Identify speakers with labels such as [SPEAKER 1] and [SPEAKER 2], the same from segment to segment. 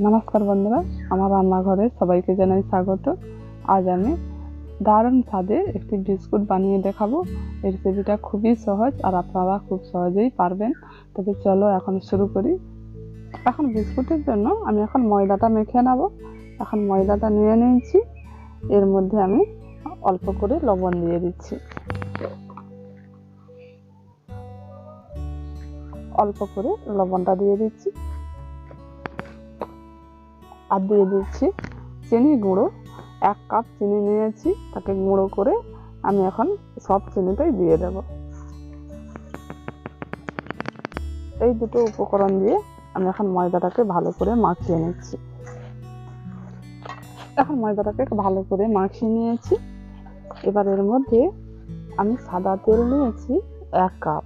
[SPEAKER 1] নমস্কার বন্ধুরা, আমার রান্নাঘরে সবাইকে জানাই স্বাগত। আজ আমি দারুণ স্বাদের একটি বিস্কুট বানিয়ে দেখাবো। এই রেসিপিটা খুবই সহজ আর আপনারা খুব সহজেই পারবেন। তবে চলো এখন শুরু করি। এখন বিস্কুটের জন্য আমি এখন ময়দাটা মেখে নেব। এখন ময়দাটা নিয়ে নিয়েছি। এর মধ্যে আমি অল্প করে লবণ দিয়ে দিচ্ছি। অল্প করে লবণটা দিয়ে দিচ্ছি। আর দিয়ে দিচ্ছি চিনি গুঁড়ো। এক কাপ চিনি নিয়েছি, তাকে গুঁড়ো করে আমি এখন সব চিনিটাই দিয়ে দেব। এই দুটো উপকরণ দিয়ে আমি এখন ময়দাটাকে ভালো করে মাখিয়ে নিচ্ছি। এখন ময়দাটাকে ভালো করে মাখিয়ে নিয়েছি। এবার এর মধ্যে আমি সাদা তেল নিয়েছি এক কাপ।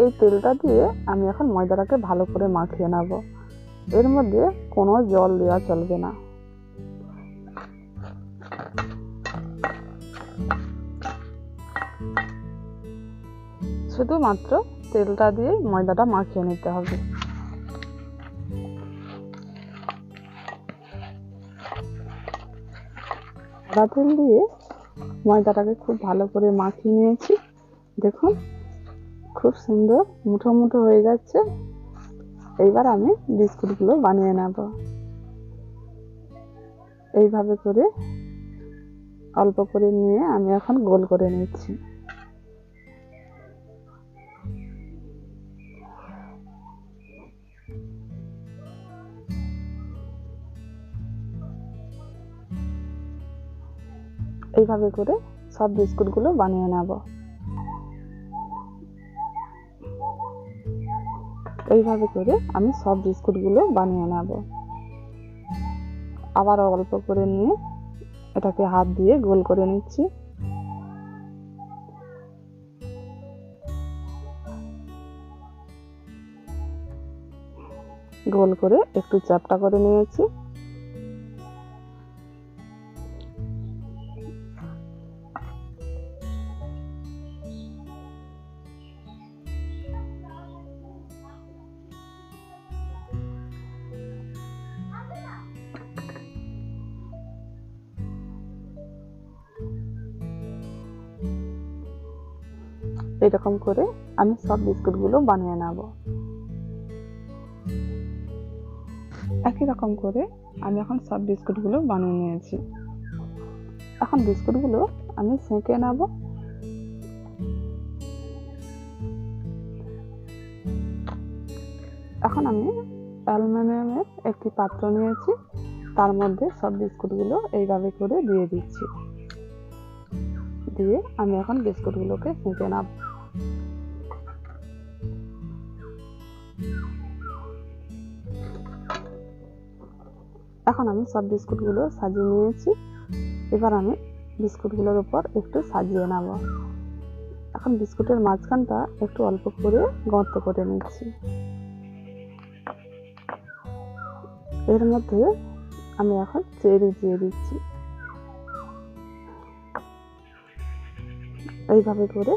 [SPEAKER 1] এই তেলটা দিয়ে আমি এখন ময়দাটাকে ভালো করে মাখিয়ে নেব। এর মধ্যে কোনো জল দেওয়া চলবে না। শুধুমাত্র তেলটা দিয়ে ময়দাটা মাখিয়ে নিতে হবে। সাদা তেল দিয়ে ময়দাটাকে খুব ভালো করে মাখিয়ে নিয়েছি। দেখুন, খুব সুন্দর মুঠো মুঠো হয়ে যাচ্ছে। এইবার আমি বিস্কুটগুলো বানিয়ে নেব। এইভাবে করে অল্প করে নিয়ে আমি এখন গোল করে নিচ্ছি। এইভাবে করে সব বিস্কুটগুলো বানিয়ে নেব। এইভাবে করে আমি সব বিস্কুটগুলো বানিয়ে নেব। আবার অল্প করে নিয়ে এটাকে হাত দিয়ে গোল করে নিচ্ছি। গোল করে একটু চ্যাপটা করে নিয়েছি। এরকম করে আমি সব বিস্কুটগুলো বানিয়ে নেব। একই রকম করে আমি এখন সব বিস্কুটগুলো বানিয়ে নিয়েছি। এখন বিস্কুটগুলো আমি সেঁকে নেব। এখন আমি অ্যালুমিনিয়ামের একটি পাত্র নিয়েছি। তার মধ্যে সব বিস্কুটগুলো এইভাবে করে দিয়ে দিচ্ছি। দিয়ে আমি এখন বিস্কুটগুলোকে সেঁকে নেব। এখন আমি সব বিস্কুটগুলো সাজিয়ে নিয়েছি। এবার আমি বিস্কুটগুলোর উপর একটু সাজিয়ে নেব। এখন বিস্কুটের মাঝখানটা একটু অল্প করে গর্ত করে নিচ্ছি। এর মধ্যে আমি এখন চেরি দিয়ে দিচ্ছি। এইভাবে করে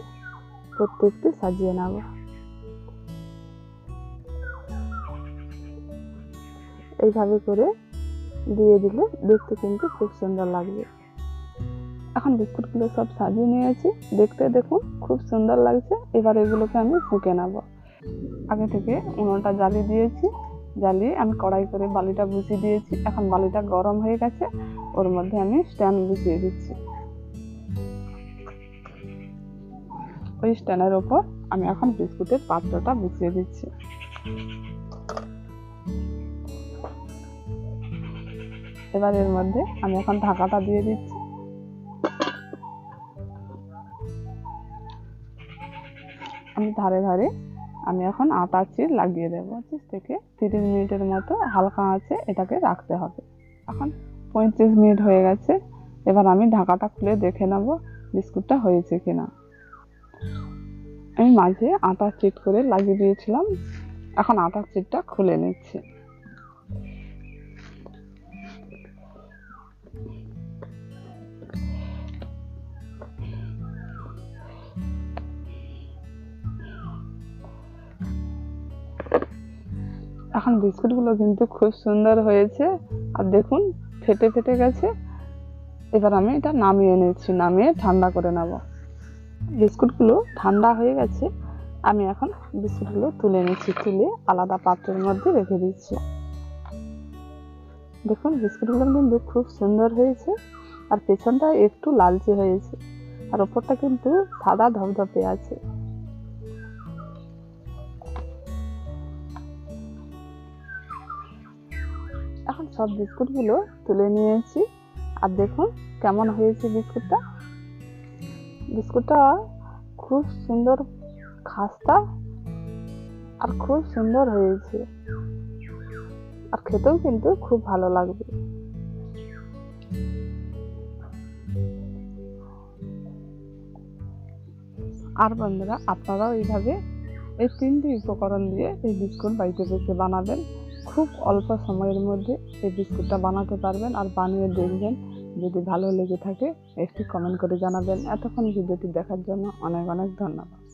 [SPEAKER 1] প্রত্যেকটি সাজিয়ে নেব। এইভাবে করে দিয়ে দিলে দেখতে কিন্তু খুব সুন্দর লাগবে। এখন বিস্কুটগুলো সব সাজিয়ে নিয়েছি দেখতে দেখুন, খুব সুন্দর লাগছে। এবার এগুলোকে আমি ফুঁকে নেব। আগে থেকে উনুনটা জ্বালিয়ে দিয়েছি। জ্বালিয়ে আমি কড়াই করে বালিটা বসিয়ে দিয়েছি। এখন বালিটা গরম হয়ে গেছে। ওর মধ্যে আমি স্ট্যান্ড বসিয়ে দিচ্ছি। ওই স্ট্যান্ডের ওপর আমি এখন বিস্কুটের পাত্রটা বসিয়ে দিচ্ছি। এবার এর মধ্যে। আমি এখন ঢাকাটা দিয়ে দিচ্ছি। আমি ধারে ধারে, আমি এখন আটা চির লাগিয়ে দেবো। পঁচিশ থেকে তিরিশ মিনিটের মতো হালকা আছে, এটাকে রাখতে হবে। এখন পঁয়ত্রিশ মিনিট হয়ে গেছে। এবার আমি ঢাকাটা খুলে দেখে নেব বিস্কুটটা হয়েছে কিনা। আমি মাঝে আটার চিট করে লাগিয়ে দিয়েছিলাম। এখন আটার চিটটা খুলে নিচ্ছি। এখন বিস্কুটগুলো কিন্তু খুব সুন্দর হয়েছে। আর দেখুন, ফেটে ফেটে গেছে। এবার আমি এটা নামিয়ে নিচ্ছি, নামিয়ে ঠান্ডা করে নেব। বিস্কুটগুলো ঠান্ডা হয়ে গেছে। আমি এখন বিস্কুটগুলো তুলে নিচ্ছি, তুলে আলাদা পাত্রের মধ্যে রেখে দিচ্ছি। দেখুন, বিস্কুটগুলো কিন্তু খুব সুন্দর হয়েছে। আর পেছনটা একটু লালচে হয়েছে। আর ওপরটা কিন্তু সাদা ধপধপে আছে। এখন সব বিস্কুটগুলো তুলে নিয়েছি। আর দেখুন কেমন হয়েছে বিস্কুটটা। বিস্কুটটা খুব সুন্দর খাস্তা আর খুব সুন্দর হয়েছে। আর খেতেও কিন্তু খুব ভালো লাগবে। আর বন্ধুরা, আপনারাও এইভাবে এই তিনটি উপকরণ দিয়ে এই বিস্কুট বাড়িতে বসে বানাবেন। খুব অল্প সময়ের মধ্যে এই বিস্কুটটা বানাতে পারবেন আর বানিয়ে দেখবেন যদি ভালো লেগে থাকে একটি কমেন্ট করে জানাবেন। এতক্ষণ ভিডিওটি দেখার জন্য অনেক অনেক ধন্যবাদ।